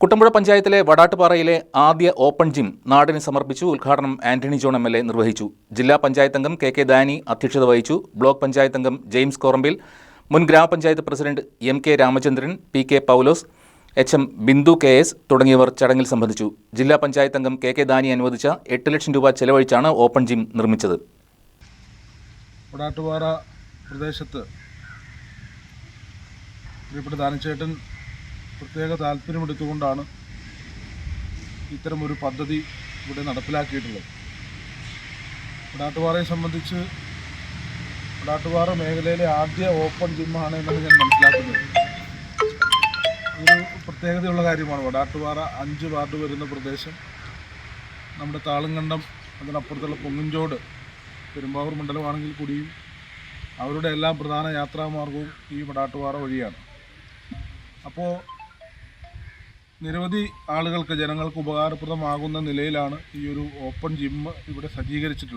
കുട്ടമ്പുഴ പഞ്ചായത്തിലെ വടാട്ടുപാറയിലെ ആദ്യ open gym നാടിന് സമർപ്പിച്ചു. ഉദ്ഘാടനം Antony John M L A നിർവഹിച്ചു. ജില്ലാ പഞ്ചായത്ത് അംഗം കെ കെ ദാനി അധ്യക്ഷത വഹിച്ചു. ബ്ലോക്ക് പഞ്ചായത്ത് അംഗം ജെയിംസ് കോറമ്പിൽ. മുൻ ഗ്രാമപഞ്ചായത്ത് president M K Ramachandran P K Paulose H M Bindu K S തുടങ്ങിയവർ ചടങ്ങിൽ സംബന്ധിച്ചു. ജില്ലാ പഞ്ചായത്ത് അംഗം കെ കെ ദാനി അനുവദിച്ച എട്ട് ലക്ഷം രൂപ ചെലവഴിച്ചാണ് ഓപ്പൺ ജിം നിർമ്മിച്ചത്. പ്രദേശത്ത് പ്രിയപ്പെട്ട ദാനച്ചേട്ടൻ പ്രത്യേക താല്പര്യമെടുത്തുകൊണ്ടാണ് ഇത്തരമൊരു പദ്ധതി ഇവിടെ നടപ്പിലാക്കിയിട്ടുള്ളത്. വടാട്ടുപാറയെ സംബന്ധിച്ച് വടാട്ടുപാറ മേഖലയിലെ ആദ്യ ഓപ്പൺ ജിമ്മാണ് എന്നാണ് ഞാൻ മനസ്സിലാക്കുന്നത്. ഒരു പ്രത്യേകതയുള്ള കാര്യമാണ് വടാട്ടുപാറ അഞ്ച് വാർഡ് വരുന്ന പ്രദേശം. നമ്മുടെ താളുങ്കണ്ടം അതിനപ്പുറത്തുള്ള പൊങ്ങിഞ്ചോട് പെരുമ്പാവൂർ മണ്ഡലമാണെങ്കിൽ കൂടിയും അവരുടെ എല്ലാം പ്രധാന യാത്രാമാർഗവും ഈ വടാട്ടുപാറ വഴിയാണ്. അപ്പോൾ നിരവധി ആളുകൾക്ക് ജനങ്ങൾക്ക് ഉപകാരപ്രദമാകുന്ന നിലയിലാണ് ഈ ഒരു ഓപ്പൺ ജിം ഇവിടെ സജ്ജീകരിച്ചിട്ടുള്ളത്.